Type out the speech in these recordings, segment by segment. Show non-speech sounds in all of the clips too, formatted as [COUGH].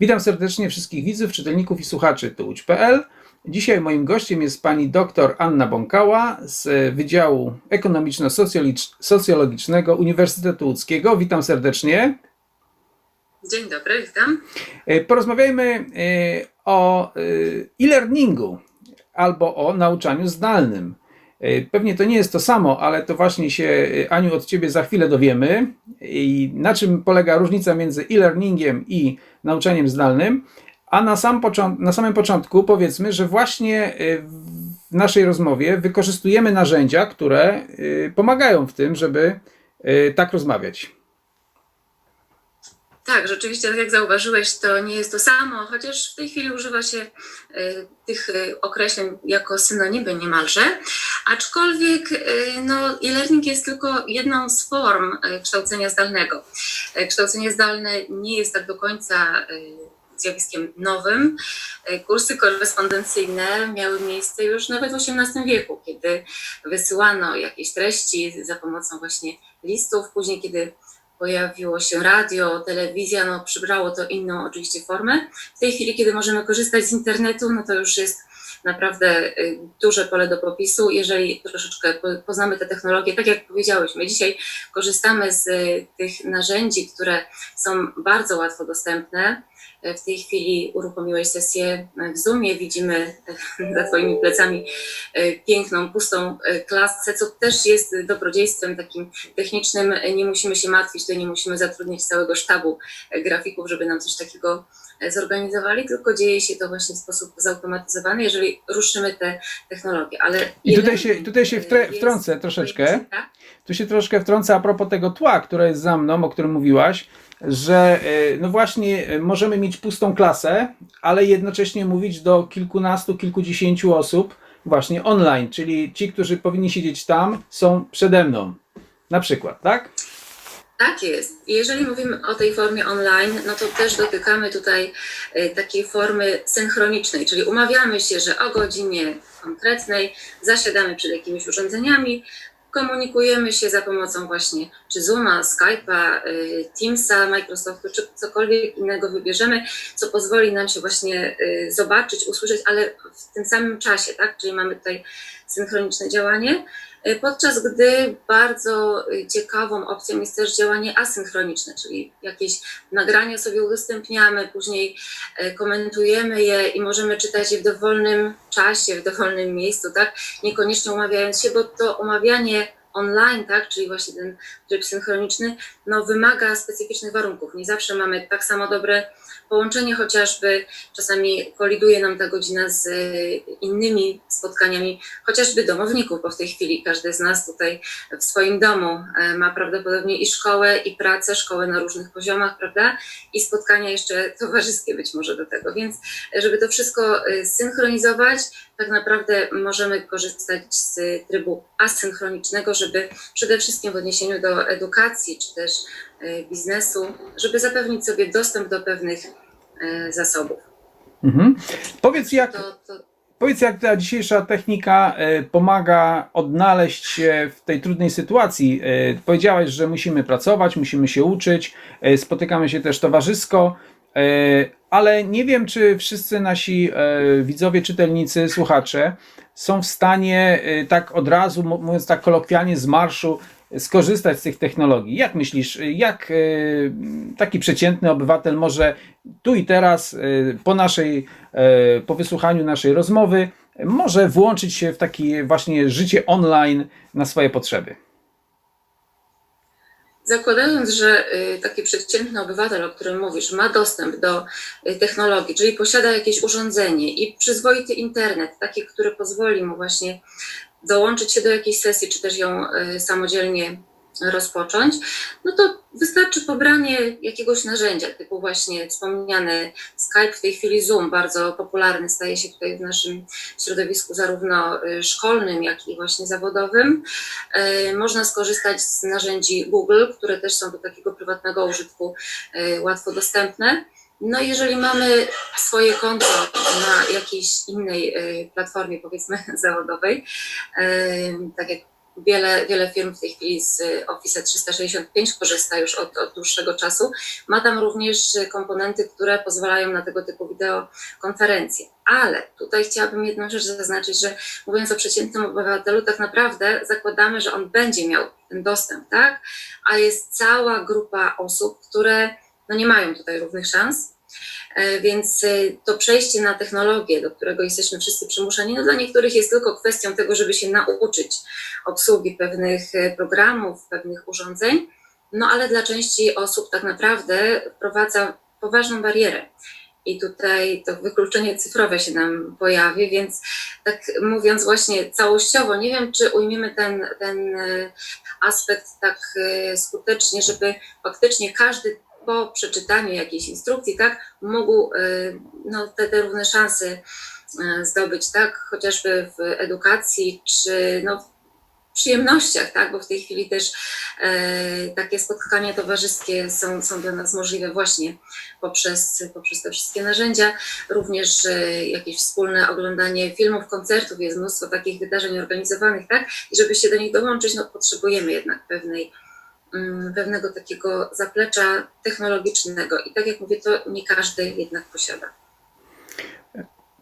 Witam serdecznie wszystkich widzów, czytelników i słuchaczy tułcz.pl. Dzisiaj moim gościem jest pani dr Anna Bąkała z Wydziału Ekonomiczno-Socjologicznego Uniwersytetu Łódzkiego. Witam serdecznie. Dzień dobry, witam. E, Porozmawiajmy e, o e, e-learningu albo o nauczaniu zdalnym. E, Pewnie to nie jest to samo, ale to właśnie się, e, Aniu, od Ciebie za chwilę dowiemy. I na czym polega różnica między e-learningiem i nauczaniem zdalnym. A na, sam na samym początku powiedzmy, że właśnie e, w naszej rozmowie wykorzystujemy narzędzia, które pomagają w tym, żeby tak rozmawiać. Tak, rzeczywiście, tak jak zauważyłeś, to nie jest to samo, chociaż w tej chwili używa się y, tych y, określeń jako synonimy niemalże. Aczkolwiek y, no, e-learning jest tylko jedną z form kształcenia zdalnego. Kształcenie zdalne nie jest tak do końca zjawiskiem nowym. Kursy korespondencyjne miały miejsce już nawet w XVIII wieku, kiedy wysyłano jakieś treści za pomocą właśnie listów, później kiedy pojawiło się radio, telewizja, no przybrało to inną oczywiście formę. W tej chwili, kiedy możemy korzystać z internetu, no to już jest naprawdę y, duże pole do popisu, jeżeli troszeczkę po- poznamy te technologie, tak jak powiedziałyśmy, dzisiaj korzystamy z y, tych narzędzi, które są bardzo łatwo dostępne. Y, W tej chwili uruchomiłeś sesję w Zoomie, widzimy y, za Twoimi plecami piękną, pustą klasę, co też jest dobrodziejstwem takim technicznym. Nie musimy się martwić, tutaj nie musimy zatrudniać całego sztabu grafików, żeby nam coś takiego zorganizowali, tylko dzieje się to właśnie w sposób zautomatyzowany, jeżeli ruszymy te technologie. Ale I tutaj się, tutaj się wtre, y, wtrącę troszeczkę. Tu się troszkę wtrącę a propos tego tła, które jest za mną, o którym mówiłaś, że e, no właśnie e, możemy mieć pustą klasę, ale jednocześnie mówić do kilkunastu, kilkudziesięciu osób właśnie online, czyli ci, którzy powinni siedzieć tam, są przede mną. Na przykład, tak? Tak jest. Jeżeli mówimy o tej formie online, no to też dotykamy tutaj y, takiej formy synchronicznej, czyli umawiamy się, że o godzinie konkretnej zasiadamy przed jakimiś urządzeniami, komunikujemy się za pomocą właśnie czy Zooma, Skype'a, y, Teamsa, Microsoftu, czy cokolwiek innego wybierzemy, co pozwoli nam się właśnie y, zobaczyć, usłyszeć, ale w tym samym czasie, tak? Czyli mamy tutaj synchroniczne działanie. Y, Podczas gdy bardzo y, ciekawą opcją jest też działanie asynchroniczne, czyli jakieś nagrania sobie udostępniamy, później y, komentujemy je i możemy czytać je w dowolnym czasie, w dowolnym miejscu, tak? Niekoniecznie umawiając się, bo to umawianie online, tak, czyli właśnie ten tryb synchroniczny, no wymaga specyficznych warunków. Nie zawsze mamy tak samo dobre połączenie, chociażby czasami koliduje nam ta godzina z y, innymi spotkaniami, chociażby domowników, bo w tej chwili każdy z nas tutaj w swoim domu e, ma prawdopodobnie i szkołę, i pracę, szkołę na różnych poziomach, prawda? I spotkania jeszcze towarzyskie być może do tego. Więc e, żeby to wszystko e, synchronizować, tak naprawdę możemy korzystać z trybu asynchronicznego, żeby przede wszystkim w odniesieniu do edukacji czy też e, biznesu, żeby zapewnić sobie dostęp do pewnych e, zasobów. Mhm. Powiedz, jak, To, to, Powiedz, jak ta dzisiejsza technika e, pomaga odnaleźć się w tej trudnej sytuacji. Powiedziałeś, że musimy pracować, musimy się uczyć, spotykamy się też towarzysko, ale nie wiem, czy wszyscy nasi e, widzowie, czytelnicy, słuchacze są w stanie e, tak od razu, mówiąc tak kolokwialnie, z marszu skorzystać z tych technologii. Jak myślisz, jak e, taki przeciętny obywatel może tu i teraz, e, po naszej, e, po wysłuchaniu naszej rozmowy, może włączyć się w takie właśnie życie online na swoje potrzeby? Zakładając, że y, taki przeciętny obywatel, o którym mówisz, ma dostęp do y, technologii, czyli posiada jakieś urządzenie i przyzwoity internet, taki, który pozwoli mu właśnie dołączyć się do jakiejś sesji, czy też ją y, samodzielnie rozpocząć, no to wystarczy pobranie jakiegoś narzędzia, typu właśnie wspomniany Skype, w tej chwili Zoom, bardzo popularny staje się tutaj w naszym środowisku zarówno y, szkolnym, jak i właśnie zawodowym. E, Można skorzystać z narzędzi Google, które też są do takiego prywatnego użytku e, łatwo dostępne. No jeżeli mamy swoje konto na jakiejś innej platformie, powiedzmy [LAUGHS] zawodowej, tak jak wiele, wiele firm w tej chwili z Office 365 korzysta już od, od dłuższego czasu. Ma tam również komponenty, które pozwalają na tego typu wideokonferencje. Ale tutaj chciałabym jedną rzecz zaznaczyć, że mówiąc o przeciętnym obywatelu, tak naprawdę zakładamy, że on będzie miał ten dostęp, tak? A jest cała grupa osób, które no nie mają tutaj równych szans. E, Więc e, to przejście na technologię, do którego jesteśmy wszyscy przymuszeni, no dla niektórych jest tylko kwestią tego, żeby się nauczyć obsługi pewnych e, programów, pewnych urządzeń, no ale dla części osób tak naprawdę wprowadza poważną barierę. I tutaj to wykluczenie cyfrowe się nam pojawi, więc tak mówiąc właśnie całościowo, nie wiem, czy ujmiemy ten, ten aspekt tak skutecznie, żeby faktycznie każdy po przeczytaniu jakiejś instrukcji, tak, mógł e, no, te, te równe szanse e, zdobyć, tak, chociażby w edukacji, czy no, w przyjemnościach, tak, bo w tej chwili też e, takie spotkania towarzyskie są, są dla nas możliwe właśnie poprzez, poprzez te wszystkie narzędzia, również e, jakieś wspólne oglądanie filmów, koncertów, jest mnóstwo takich wydarzeń organizowanych, tak, i żeby się do nich dołączyć, no potrzebujemy jednak pewnej pewnego takiego zaplecza technologicznego i tak jak mówię, to nie każdy jednak posiada.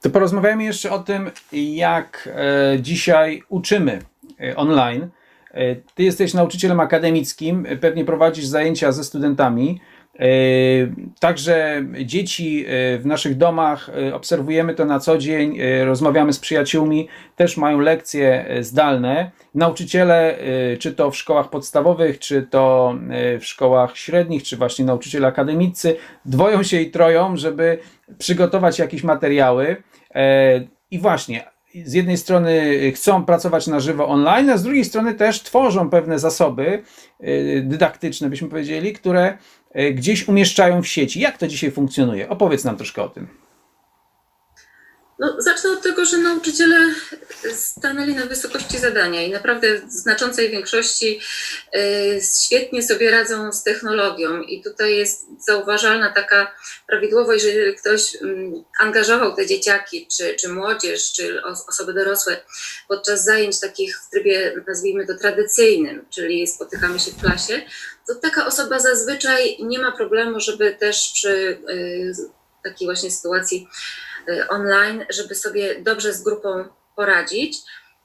To porozmawiamy jeszcze o tym, jak e, dzisiaj uczymy e, online. E, Ty jesteś nauczycielem akademickim, pewnie prowadzisz zajęcia ze studentami. E, Także dzieci e, w naszych domach e, obserwujemy to na co dzień, rozmawiamy z przyjaciółmi, też mają lekcje zdalne. Nauczyciele, czy to w szkołach podstawowych, czy to w szkołach średnich, czy właśnie nauczyciele akademicy, dwoją się i troją, żeby przygotować jakieś materiały. I właśnie, z jednej strony chcą pracować na żywo online, a z drugiej strony też tworzą pewne zasoby dydaktyczne, byśmy powiedzieli, które gdzieś umieszczają w sieci. Jak to dzisiaj funkcjonuje? Opowiedz nam troszkę o tym. No, zacznę od tego, że nauczyciele stanęli na wysokości zadania i naprawdę w znaczącej większości y, świetnie sobie radzą z technologią. I tutaj jest zauważalna taka prawidłowość, że jeżeli ktoś mm, angażował te dzieciaki, czy, czy młodzież, czy os- osoby dorosłe podczas zajęć takich w trybie, nazwijmy to tradycyjnym, czyli spotykamy się w klasie, to taka osoba zazwyczaj nie ma problemu, żeby też przy y, takiej właśnie sytuacji online, żeby sobie dobrze z grupą poradzić.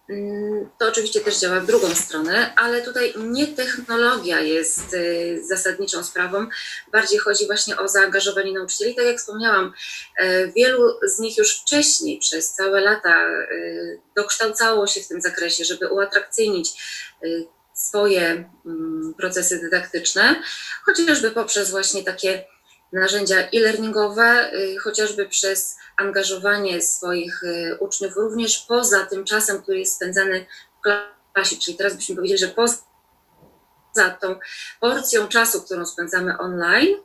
Mm, To oczywiście też działa w drugą stronę, ale tutaj nie technologia jest y, zasadniczą sprawą. Bardziej chodzi właśnie o zaangażowanie nauczycieli. Tak jak wspomniałam, e, wielu z nich już wcześniej, przez całe lata, y, dokształcało się w tym zakresie, żeby uatrakcyjnić y, swoje mm, procesy dydaktyczne, chociażby poprzez właśnie takie narzędzia e-learningowe, y, chociażby przez angażowanie swoich y, uczniów również poza tym czasem, który jest spędzany w klasie, czyli teraz byśmy powiedzieli, że poza tą porcją czasu, którą spędzamy online,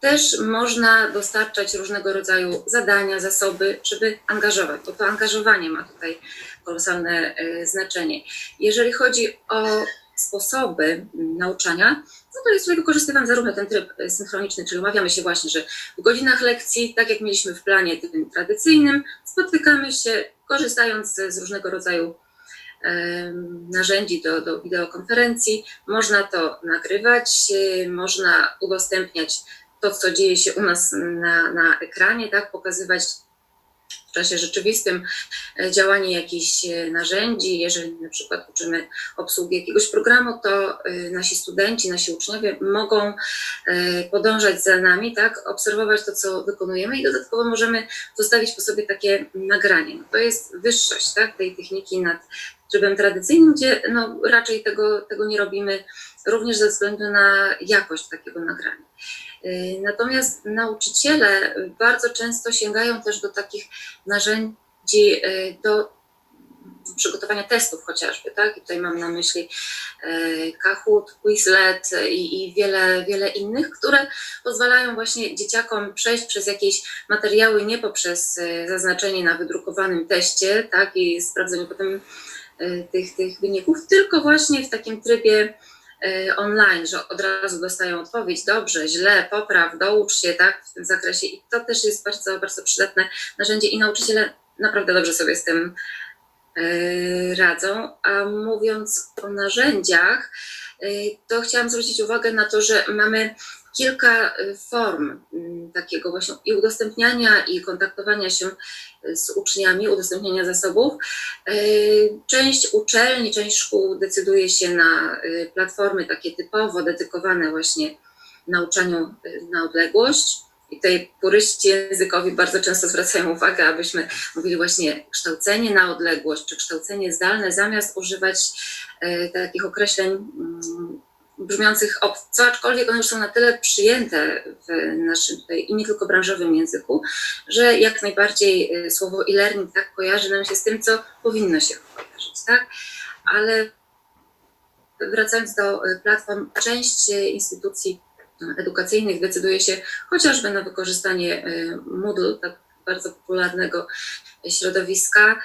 też można dostarczać różnego rodzaju zadania, zasoby, żeby angażować, bo to angażowanie ma tutaj kolosalne y, znaczenie. Jeżeli chodzi o sposoby mm, nauczania, no to jest wykorzystywany zarówno ten tryb y, synchroniczny, czyli umawiamy się właśnie, że w godzinach lekcji, tak jak mieliśmy w planie tym tradycyjnym, spotykamy się korzystając z, różnego rodzaju narzędzi do, do wideokonferencji. Można to nagrywać, y, można udostępniać to, co dzieje się u nas na, na ekranie, tak, pokazywać w czasie rzeczywistym e, działanie jakichś e, narzędzi. Jeżeli na przykład uczymy obsługi jakiegoś programu, to e, nasi studenci, nasi uczniowie mogą podążać za nami, tak, obserwować to, co wykonujemy i dodatkowo możemy zostawić po sobie takie nagranie. No, to jest wyższość tak, tej techniki nad trybem tradycyjnym, gdzie no, raczej tego, tego nie robimy, również ze względu na jakość takiego nagrania. Y, Natomiast nauczyciele bardzo często sięgają też do takich narzędzi y, do przygotowania testów chociażby, tak? I tutaj mam na myśli y, Kahoot, Quizlet i, i wiele, wiele innych, które pozwalają właśnie dzieciakom przejść przez jakieś materiały nie poprzez zaznaczenie na wydrukowanym teście, tak? I sprawdzenie potem tych, tych wyników, tylko właśnie w takim trybie online, że od razu dostają odpowiedź, dobrze, źle, popraw, doucz się, tak, w tym zakresie i to też jest bardzo, bardzo przydatne narzędzie i nauczyciele naprawdę dobrze sobie z tym e, radzą. A mówiąc o narzędziach, e, to chciałam zwrócić uwagę na to, że mamy kilka e, form m, takiego właśnie i udostępniania i kontaktowania się e, z uczniami, udostępniania zasobów. E, Część uczelni, część szkół decyduje się na platformy takie typowo dedykowane właśnie nauczaniu na odległość. I tutaj puryści językowi bardzo często zwracają uwagę, abyśmy mówili właśnie kształcenie na odległość czy kształcenie zdalne, zamiast używać takich określeń mm, brzmiących obco, aczkolwiek one już są na tyle przyjęte w naszym tutaj i nie tylko branżowym języku, że jak najbardziej e, słowo e-learning tak kojarzy nam się z tym, co powinno się kojarzyć, tak? Ale wracając do e, platform, część e, instytucji edukacyjnych decyduje się chociażby na wykorzystanie Moodle, tak bardzo popularnego środowiska,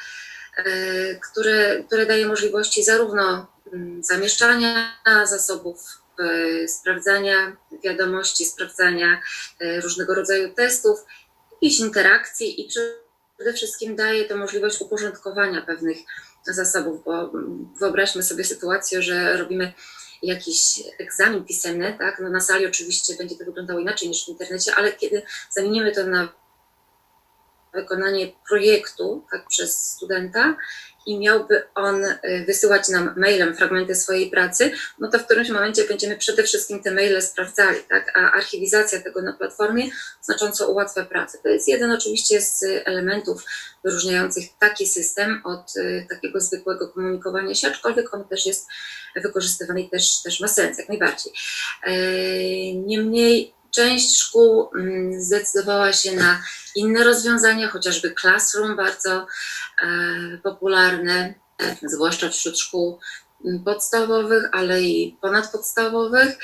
które, które daje możliwości zarówno zamieszczania zasobów, e, sprawdzania wiadomości, sprawdzania e, różnego rodzaju testów, jakichś interakcji i przede wszystkim daje to możliwość uporządkowania pewnych zasobów, bo mm, wyobraźmy sobie sytuację, że robimy jakiś egzamin pisemny, tak? No na sali oczywiście będzie to wyglądało inaczej niż w internecie, ale kiedy zamienimy to na wykonanie projektu tak, przez studenta i miałby on y, wysyłać nam mailem fragmenty swojej pracy, no to w którymś momencie będziemy przede wszystkim te maile sprawdzali, tak? a archiwizacja tego na platformie znacząco ułatwia pracę. To jest jeden oczywiście z elementów wyróżniających taki system od y, takiego zwykłego komunikowania się, aczkolwiek on też jest wykorzystywany i też, też ma sens, jak najbardziej. E, Niemniej część szkół mm, zdecydowała się na inne rozwiązania, chociażby Classroom, bardzo e, popularne, zwłaszcza wśród szkół mm, podstawowych, ale i ponadpodstawowych.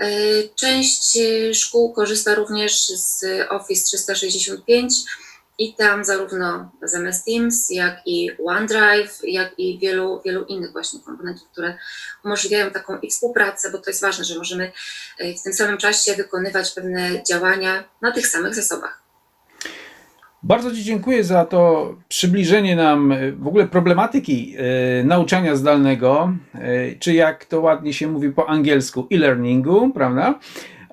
E, Część e, szkół korzysta również z Office 365 i tam zarówno zamiast Teams, jak i OneDrive, jak i wielu, wielu innych właśnie komponentów, które umożliwiają taką i współpracę, bo to jest ważne, że możemy e, w tym samym czasie wykonywać pewne działania na tych samych zasobach. Bardzo Ci dziękuję za to przybliżenie nam e, w ogóle problematyki e, nauczania zdalnego, e, czy jak to ładnie się mówi po angielsku, e-learningu, prawda?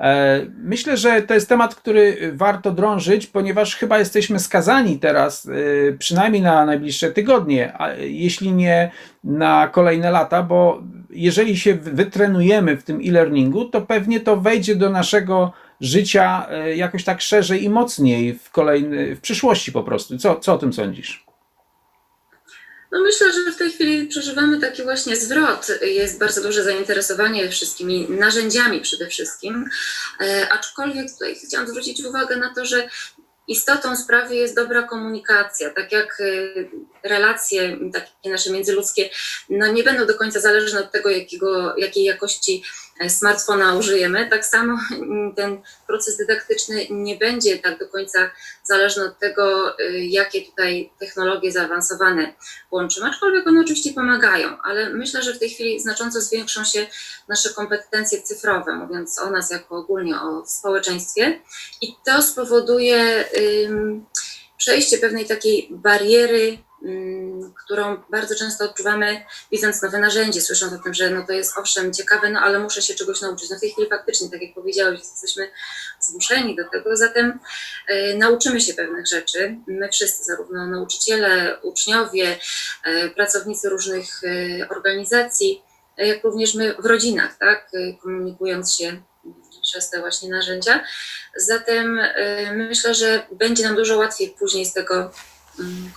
E, Myślę, że to jest temat, który warto drążyć, ponieważ chyba jesteśmy skazani teraz, e, przynajmniej na najbliższe tygodnie, a jeśli nie na kolejne lata, bo jeżeli się wytrenujemy w tym e-learningu, to pewnie to wejdzie do naszego życia e, jakoś tak szerzej i mocniej w kolejny, w przyszłości po prostu. Co, co o tym sądzisz? No myślę, że w tej chwili przeżywamy taki właśnie zwrot. Jest bardzo duże zainteresowanie wszystkimi narzędziami przede wszystkim. E, aczkolwiek tutaj chciałam zwrócić uwagę na to, że istotą sprawy jest dobra komunikacja. Tak jak e, relacje takie nasze międzyludzkie no nie będą do końca zależne od tego, jakiego, jakiej jakości smartfona użyjemy, tak samo mm, ten proces dydaktyczny nie będzie tak do końca zależny od tego, e, jakie tutaj technologie zaawansowane łączymy, aczkolwiek one oczywiście pomagają, ale myślę, że w tej chwili znacząco zwiększą się nasze kompetencje cyfrowe, mówiąc o nas jako ogólnie o społeczeństwie. I to spowoduje przejście pewnej takiej bariery, którą bardzo często odczuwamy widząc nowe narzędzie, słysząc o tym, że no to jest owszem ciekawe, no ale muszę się czegoś nauczyć. No w tej chwili faktycznie, tak jak powiedziałeś, jesteśmy zmuszeni do tego, zatem y, nauczymy się pewnych rzeczy. My wszyscy, zarówno nauczyciele, uczniowie, y, pracownicy różnych y, organizacji, jak również my w rodzinach, tak, komunikując się przez te właśnie narzędzia. Zatem myślę, że będzie nam dużo łatwiej później z tego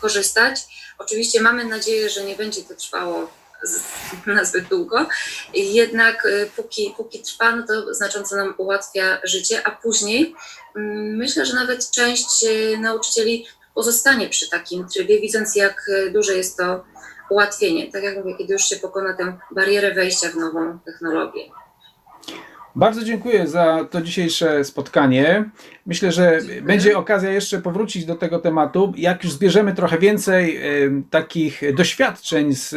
korzystać. Oczywiście mamy nadzieję, że nie będzie to trwało [LAUGHS] na zbyt długo, jednak y, póki, póki trwa, no to znacząco nam ułatwia życie, a później mm, myślę, że nawet część y, nauczycieli pozostanie przy takim trybie, widząc jak y, duże jest to ułatwienie. Tak jak mówię, kiedy już się pokona tę barierę wejścia w nową technologię. Bardzo dziękuję za to dzisiejsze spotkanie. Myślę, że będzie okazja jeszcze powrócić do tego tematu. Jak już zbierzemy trochę więcej takich doświadczeń z e,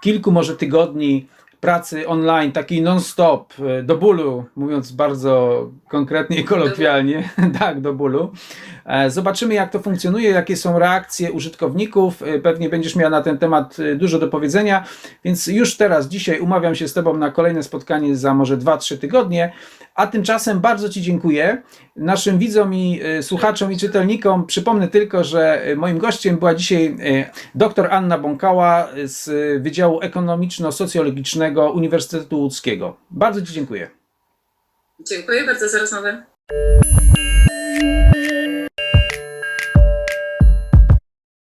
kilku może tygodni pracy online, takiej non-stop, e, do bólu, mówiąc bardzo konkretnie i kolokwialnie, [LAUGHS] tak, do bólu, Zobaczymy, jak to funkcjonuje, jakie są reakcje użytkowników. E, Pewnie będziesz miała na ten temat e, dużo do powiedzenia, więc już teraz, dzisiaj umawiam się z Tobą na kolejne spotkanie za może 2-3 tygodnie. A tymczasem bardzo Ci dziękuję. Naszym widzom i e, słuchaczom i czytelnikom przypomnę tylko, że e, moim gościem była dzisiaj e, dr Anna Bąkała z e, Wydziału Ekonomiczno-Socjologicznego Uniwersytetu Łódzkiego. Bardzo Ci dziękuję. Dziękuję bardzo za rozmowę.